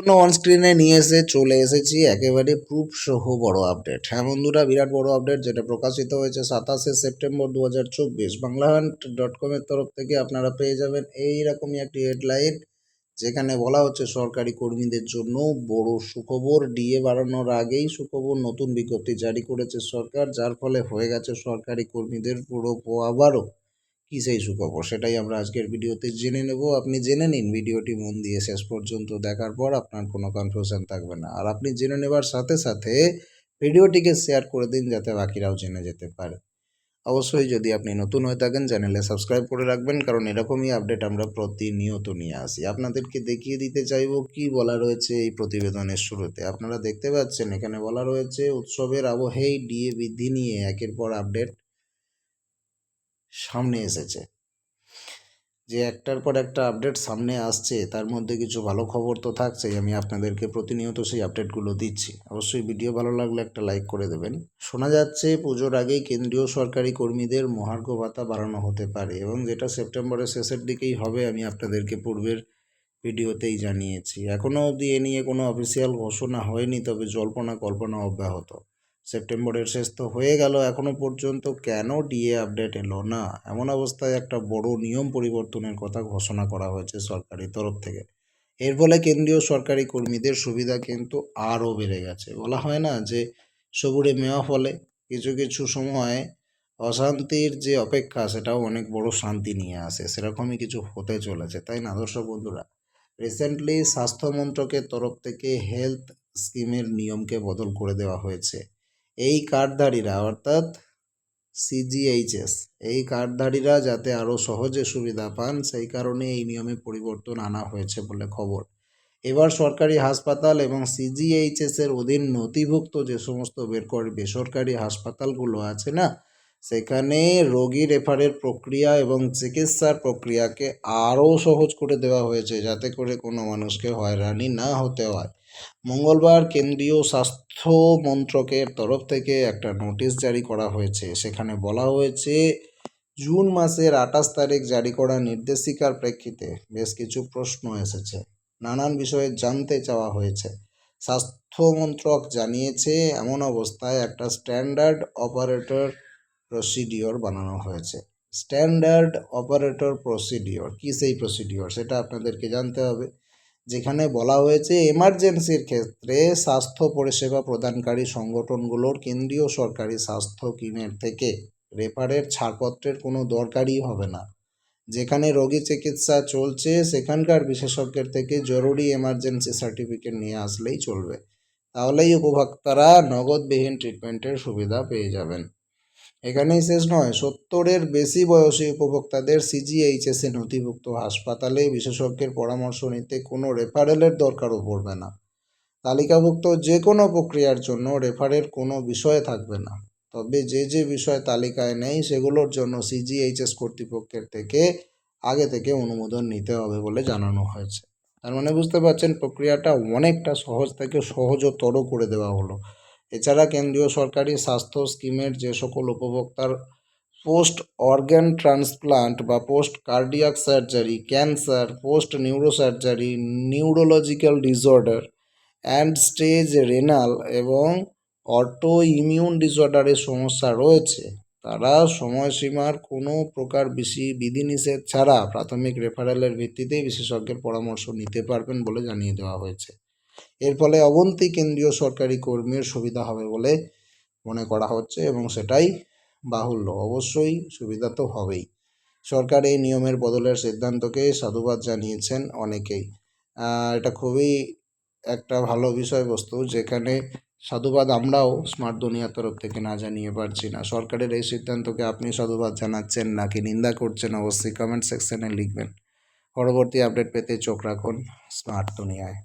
জন্য অন স্ক্রিনে নিয়ে এসে চলে এসেছি, একেবারে প্রুফ সহ বড় আপডেট হ্যাঁ বন্ধুরা, বিরাট বড় আপডেট যেটা প্রকাশিত হয়েছে সাতাশে সেপ্টেম্বর দু হাজার চব্বিশ বাংলাহান্ট ডট কমের তরফ থেকে আপনারা পেয়ে যাবেন এই রকমই একটি হেডলাইন যেখানে বলা হচ্ছে সরকারি কর্মীদের জন্য বড় সুখবর। ডিএ বাড়ানোর আগেই সুখবর নতুন বিজ্ঞপ্তি জারি করেছে সরকার, যার ফলে হয়ে গেছে সরকারি কর্মীদের পুরো আবারও কী সেই সুখবর? সেটাই আমরা আজকের ভিডিওতে জেনে নেব। আপনি জেনে নিন ভিডিওটি মন দিয়ে শেষ পর্যন্ত দেখার পর আপনার কোনো কনফিউশন থাকবে না। আর আপনি জেনে নেবার সাথে সাথে ভিডিওটিকে শেয়ার করে দিন যাতে বাকিরাও জেনে যেতে পারে। অবশ্যই যদি আপনি নতুন হয়ে থাকেন চ্যানেলে সাবস্ক্রাইব করে রাখবেন, কারণ এরকমই আপডেট আমরা প্রতিনিয়ত নিয়ে আসি। আপনাদেরকে দেখিয়ে দিতে চাইব, কি বলা রয়েছে এই প্রতিবেদনের শুরুতে? আপনারা দেখতে পাচ্ছেন, এখানে বলা রয়েছে, উৎসবের আবহেই ডিএ বৃদ্ধি নিয়ে একের পর আপডেট সামনে এসেছে। যে একটার পর একটা আপডেট সামনে আসছে, তার মধ্যে কিছু ভালো খবর তো থাকছেই। আমি আপনাদেরকে প্রতিনিয়ত সেই আপডেটগুলো দিচ্ছি। অবশ্যই ভিডিও ভালো লাগলে একটা লাইক করে দেবেন। শোনা যাচ্ছে, পুজোর আগেই কেন্দ্রীয় সরকারি কর্মীদের মহার্ঘ ভাতা বাড়ানো হতে পারে এবং যেটা সেপ্টেম্বরের শেষের দিকেই হবে আমি আপনাদেরকে পূর্বের ভিডিওতেই জানিয়েছি। এখনও অবধি এ নিয়ে কোনো অফিসিয়াল ঘোষণা হয়নি, তবে জল্পনা কল্পনা অব্যাহত। সেপ্টেম্বরের শেষ তো হয়ে গেল এখনও পর্যন্ত। কেন ডিএ আপডেট এলো না? এমন অবস্থায় একটা বড় নিয়ম পরিবর্তনের কথা ঘোষণা করা হয়েছে সরকারি তরফ থেকে। এর ফলে কেন্দ্রীয় সরকারি কর্মীদের সুবিধা কিন্তু আরও বেড়ে গেছে। বলা হয় না যে সবুরে মেওয়া ফলে কিছু কিছু সময় অশান্তির যে অপেক্ষা, সেটাও অনেক বড় শান্তি নিয়ে আসে। সেরকমই কিছু হতে চলেছে, তাই না দর্শক বন্ধুরা? রিসেন্টলি স্বাস্থ্য মন্ত্রকের তরফ থেকে হেলথ স্কিমের নিয়মকে বদল করে দেওয়া হয়েছে। এই কার্ডধারীরা অর্থাৎ সিজিএইচএস এই কার্ডধারীরা যাতে আরও সহজে সুবিধা পান, সেই কারণে এই নিয়মে পরিবর্তন আনা হয়েছে বলে খবর। এবার সরকারি হাসপাতাল এবং সিজিএইচএস এর অধীন নথিভুক্ত যে সমস্ত বের বেসরকারি হাসপাতালগুলো আছে না, সেখানে রোগী রেফারের প্রক্রিয়া এবং চিকিৎসার প্রক্রিয়াকে আরও সহজ করে দেওয়া হয়েছে, যাতে করে কোনো মানুষকে হয়রানি না হতে হয়। মঙ্গলবার কেন্দ্রীয় স্বাস্থ্য মন্ত্রকের তরফ থেকে একটা নোটিশ জারি করা হয়েছে। সেখানে বলা হয়েছে, জুন মাসের আঠাশ তারিখ জারি করা নির্দেশিকার প্রেক্ষিতে বেশ কিছু প্রশ্ন এসেছে। নানান বিষয়ে জানতে চাওয়া হয়েছে। স্বাস্থ্য মন্ত্রক জানিয়েছে, এমন অবস্থায় একটা স্ট্যান্ডার্ড অপারেটর প্রসিডিওর বানানো হয়েছে। স্ট্যান্ডার্ড অপারেটর প্রসিডিওর, কী সেই প্রসিডিওর? সেটা আপনাদেরকে জানতে হবে। যেখানে বলা হয়েছে এমার্জেন্সির ক্ষেত্রে স্বাস্থ্য পরিষেবা প্রদানকারী সংগঠনগুলোর কেন্দ্রীয় সরকারি স্বাস্থ্য কিমের থেকে রেফারের ছাড়পত্রের কোনো দরকারই হবে না। যেখানে রোগী চিকিৎসা চলছে, সেখানকার বিশেষজ্ঞের থেকে জরুরি এমার্জেন্সি সার্টিফিকেট নিয়ে আসলেই চলবে। তাহলেই উপভোক্তারা নগদবিহীন ট্রিটমেন্টের সুবিধা পেয়ে যাবেন। এখানেই শেষ নয়, সত্তরের বেশি বয়সী উপভোক্তাদের সিজিএইচএসে নথিভুক্ত হাসপাতালে বিশেষজ্ঞের পরামর্শ নিতে কোনো রেফারেলের দরকারও পড়বে না। তালিকাভুক্ত যে কোনো প্রক্রিয়ার জন্য রেফারের কোনো বিষয় থাকবে না। তবে যে যে বিষয় তালিকায় নেই, সেগুলোর জন্য সিজিএইচএস কর্তৃপক্ষের থেকে আগে থেকে অনুমোদন নিতে হবে বলে জানানো হয়েছে। তার মানে বুঝতে পারছেন, প্রক্রিয়াটা অনেকটা সহজ থেকে সহজতর করে দেওয়া হলো। এছাড়া কেন্দ্রীয় সরকারি স্বাস্থ্য স্কিমের যে সকল উপভোক্তার পোস্ট অর্গ্যান ট্রান্সপ্লান্ট বা post cardiac surgery, cancer, post neurosurgery, neurological disorder end stage renal এবং অটো ইমিউন ডিসঅর্ডারের সমস্যা রয়েছে। তারা সময়সীমার কোনো প্রকার বেশি বিধিনিষেধ ছাড়া প্রাথমিক রেফারেলের ভিত্তিতেই বিশেষজ্ঞের পরামর্শ নিতে পারবেন বলে জানিয়ে দেওয়া হয়েছে। এর ফলে অবন্তি কেন্দ্রীয় সরকারি কর্মীর সুবিধা হবে বলে মনে করা হচ্ছে এবং সেটাই বাহুল্য। অবশ্যই সুবিধা তো হবেই। সরকার এই নিয়মের বদলের সিদ্ধান্তকে সাধুবাদ জানিয়েছেন অনেকেই। এটা খুবই একটা ভালো বিষয়বস্তু যেখানে সাধুবাদ আমরাও স্মার্ট দুনিয়ার তরফ থেকে না জানিয়ে পারছি না। সরকারের এই সিদ্ধান্তকে আপনি সাধুবাদ জানাচ্ছেন নাকি নিন্দা করছেন অবশ্যই কমেন্ট সেকশনে লিখবেন। পরবর্তী আপডেট পেতে চোখ রাখুন স্মার্ট দুনিয়ায়।